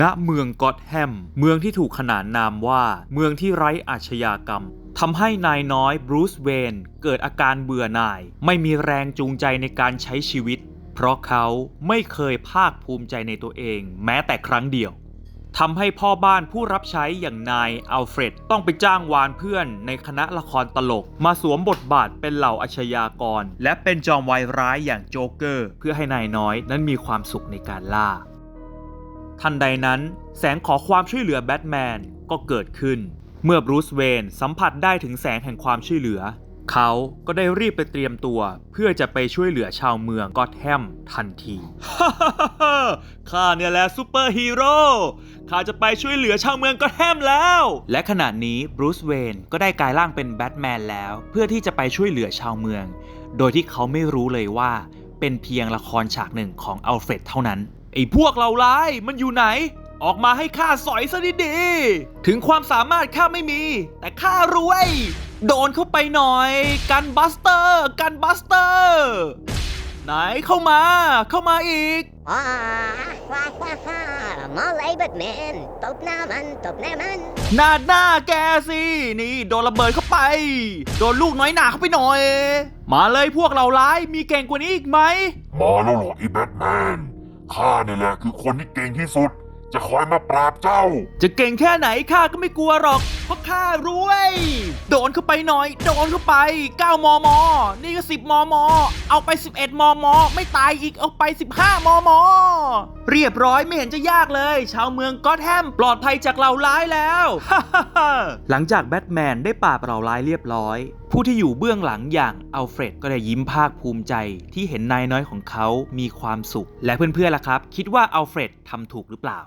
ณเมืองกอตแฮม เมืองที่ถูกขนานนามว่า เมืองที่ไร้อาชญากรรมทำให้นายน้อยบรูซเวนเกิดอาการเบื่อหน่าย ไม่มีแรงจูงใจในการใช้ชีวิต เพราะเขาไม่เคยภาคภูมิใจในตัวเอง แม้แต่ครั้งเดียวทำให้พ่อบ้านผู้รับใช้อย่างนายอัลเฟรดต้องไปจ้างวานเพื่อนในคณะละครตลก มาสวมบทบาทเป็นเหล่าอาชญากร และเป็นจอมวายร้ายอย่างโจ๊กเกอร์ เพื่อให้นายน้อยนั้นมีความสุขในการล่า ทันใดนั้นแสงขอความช่วยเหลือแบทแมนก็เกิดขึ้น เมื่อบรูซเวนสัมผัสได้ถึงแสงแห่งความช่วยเหลือ เขาก็ได้รีบไปเตรียมตัว เพื่อจะไปช่วยเหลือชาวเมืองกอตแฮมทันทีฮ่ข้าเนี่ยแหละซูเปอร์ฮีโร่ข้าจะไปช่วยเหลือชาวเมืองกอตแฮมแล้ว และขณะนี้บรูซเวนก็ได้กลายร่างเป็นแบทแมนแล้ว เพื่อที่จะไปช่วยเหลือชาวเมือง โดยที่เขาไม่รู้เลยว่า เป็นเพียงละครฉากหนึ่งของอัลเฟรดเท่านั้น ไอ้พวกเราร้ายมันอยู่ไหน ออกมาให้ข้าสอยซะดีๆถึงความสามารถข้าไม่มี แต่ข้ารวย โดนเข้าไปหน่อย กันบัสเตอร์ กันบัสเตอร์ ไหนเข้ามา เข้ามาอีกว้าว้าว้าว้ามาเลยแบทแมนตบหน้ามันตบหน้ามันหน้าหน้าแกสินี่โดนระเบิดเข้าไป โดนลูกน้อยหนาเข้าไปหน่อย มาเลยพวกเราร้ายมีเก่งกว่านี้อีกไหม มาแล้วเหรอไอ้แบทแมน ข้าเนี่ยแหละคือคนที่เก่งที่สุด จะคอยมาปราบเจ้า จะเก่งแค่ไหนข้าก็ไม่กลัวหรอก เพราะข้ารวย โดนเข้าไปหน่อย โดนเข้าไป 9 มม นี่ก็ 10 มม เอาไป 11 มม ไม่ตายอีกเอาไป 15 มม เรียบร้อยไม่เห็นจะยากเลย ชาวเมืองก็อตแฮมปลอดภัยจากเหล่าร้ายแล้ว หลังจากแบทแมนได้ปราบเหล่าร้ายเรียบร้อย ผู้ที่อยู่เบื้องหลังอย่างอัลเฟรดก็ได้ยิ้มภาคภูมิใจ ที่เห็นนายน้อยของเขามีความสุข และเพื่อนๆล่ะครับ คิดว่าอัลเฟรดทำถูกหรือเปล่า